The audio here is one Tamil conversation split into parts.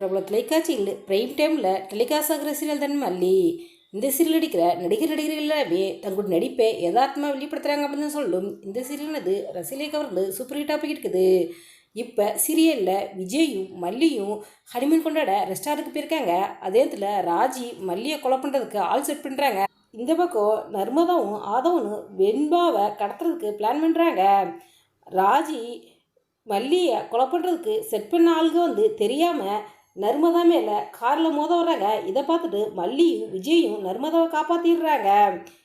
பிரபல தொலைக்காட்சியில் பிரைம் டைமில் டெலிகாஸ்ட் ஆகிற சீரியல் தான் மல்லி. இந்த சீரியல் நடிக்கிற நடிகர் நடிகர்கள் எல்லாமே தங்களுடைய நடிப்பை யதார்த்தமாக வெளிப்படுத்துகிறாங்க அப்படின்னு சொல்லும். இந்த சீரியலானது ரசிகலை கவர்ந்து சூப்பர் ஹிட்டாக போயிருக்குது இப்போ சீரியலில் விஜயும் மல்லியும் ஹனிமூன் கொண்டாட ரெஸ்டாரண்ட்டுக்கு போயிருக்காங்க. அதே இடத்துல ராஜி மல்லியை கொலை பண்ணுறதுக்கு ஆள் செட் பண்ணுறாங்க இந்த பக்கம் நர்மதாவும் ஆதவனும் வெண்பாவை கடத்துறதுக்கு பிளான் பண்ணுறாங்க ராஜி மல்லியை கொலை பண்ணுறதுக்கு செட் பண்ண ஆளுங்க வந்து தெரியாமல் நர்மதா மேலே காரில் மோத வர்றாங்க இதை பார்த்துட்டு மல்லியும் விஜயும் நர்மதாவை காப்பாற்றிடுறாங்க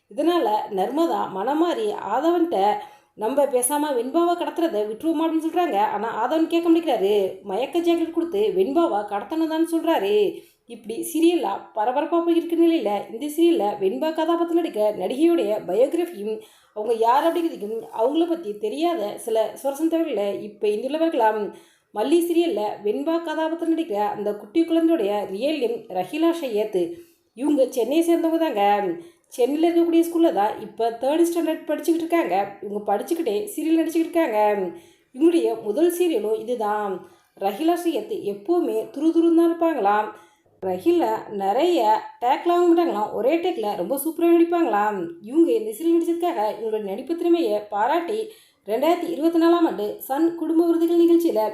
இதனால் நர்மதா மனமாறி மாறி ஆதவன்கிட்ட நம்ம பேசாமல் வெண்பாவை கடத்துறத விட்டுருவோமா அப்படின்னு சொல்கிறாங்க ஆனால் ஆதவன் கேட்க முடிக்கிறாரு மயக்க ஜாக்கெட் கொடுத்து வெண்பாவை கடத்தணும் தான் சொல்கிறாரு இப்படி சீரியலாக பரபரப்பாக போயிருக்க நிலையில் இந்த சீரியலில் வெண்பா கதாபாத்திரம் நடிக்க நடிகையுடைய பயோகிராஃபியும் அவங்க யார் அப்படிங்கிறதையும் அவங்கள பற்றி தெரியாத சில சுவரசம் தவிர இப்போ இந்தியில் பார்க்கலாம் மல்லி சீரியலில் வெண்பா கதாபாத்திரம் நடிக்கிற அந்த குட்டி குழந்தையுடைய ரியல் நேம் ரஹிலா ஷையத். இவங்க சென்னையை சேர்ந்தவங்க தாங்க சென்னையில் இருக்கக்கூடிய ஸ்கூலில் தான் இப்போ தேர்ட் ஸ்டாண்டர்ட் படிச்சுக்கிட்டு இருக்காங்க. இவங்க படிச்சுக்கிட்டே சீரியல் நடிச்சுக்கிட்டு இருக்காங்க. இவங்களுடைய முதல் சீரியலும் இதுதான். ரஹிலா ஷையத் எப்போவுமே துரு துருந்தான் தான் இருப்பாங்களாம். ரஹிலா நிறைய டேக்லாம் வாங்க மாட்டாங்களாம் ஒரே டேக்கில் ரொம்ப சூப்பராக நடிப்பாங்களாம். இவங்க இந்த சீரியல் நடிச்சதுக்காக இவங்களோட நடிப்பு திறமையை பாராட்டி ரெண்டாயிரத்தி இருபத்தி நாலாம் ஆண்டு சன் குடும்ப விருதுகள் நிகழ்ச்சியில்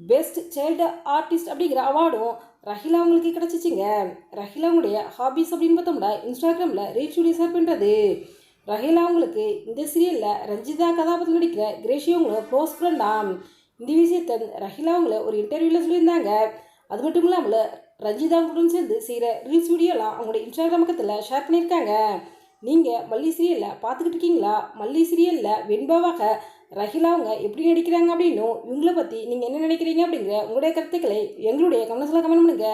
பெஸ்ட் சைல்டு ஆர்டிஸ்ட் அப்படிங்கிற அவார்டும் ரஹிலா அவங்களுக்கு கிடச்சிச்சிங்க. ரஹிலா அவங்களுடைய ஹாபீஸ் அப்படின்னு பார்த்தோம்னா இன்ஸ்டாகிராமில் ரீச் வீடியோ ஷேர் பண்ணுறது ரஹிலா அவங்களுக்கு இந்த சீரியலில் ரஞ்சிதா கதாபாத்திரம் நடிக்கிற கிரேஷி அவங்கள க்ளோஸ் ஃப்ரெண்டாம் இந்த விஷயத்தை ரஹிலா அவங்கள ஒரு இன்டர்வியூவில் சொல்லியிருந்தாங்க. அது மட்டும் இல்லாமல் ரஞ்சிதா அவங்களுடன் சேர்ந்து செய்கிற ரீல்ஸ் வீடியோலாம் அவங்களுடைய இன்ஸ்டாகிராம் பக்கத்தில் ஷேர் பண்ணியிருக்காங்க. நீங்கள் மல்லி சீரியலில் பார்த்துக்கிட்டு இருக்கீங்களா? மல்லி சீரியலில் வெண்பாவாக ரஹிலா அவங்க எப்படி நடிக்கிறாங்க அப்படின்னும் இவங்கள பற்றி நீங்கள் என்ன நினைக்கிறீங்க அப்படிங்கிற உங்களுடைய கருத்துக்களை எங்களுடைய கமெண்ட்ஸில் கமெண்ட் பண்ணுங்க.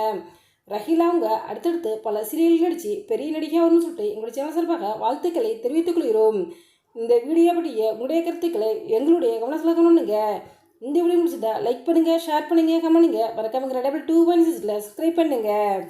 ரஹிலா அவங்க அடுத்தடுத்து பல சீரியல்கள் நடித்து பெரிய நடிகை வரும்னு சொல்லிட்டு எங்களுடைய சேனல் சார்பாக வாழ்த்துக்களை தெரிவித்துக் கொள்கிறோம். இந்த வீடியோ பற்றிய உங்களுடைய கருத்துக்களை எங்களுடைய கமெண்ட்ஸில் கமெண்ட் பண்ணுங்க. இந்த வீடியோ முடிச்சுட்டா லைக் பண்ணுங்கள் ஷேர் பண்ணுங்கள் கமெண்ட் பண்ணுங்கள் மறக்காம டபுள் டூ ஒன் சிக்ஸில் சப்ஸ்கிரைப் பண்ணுங்கள்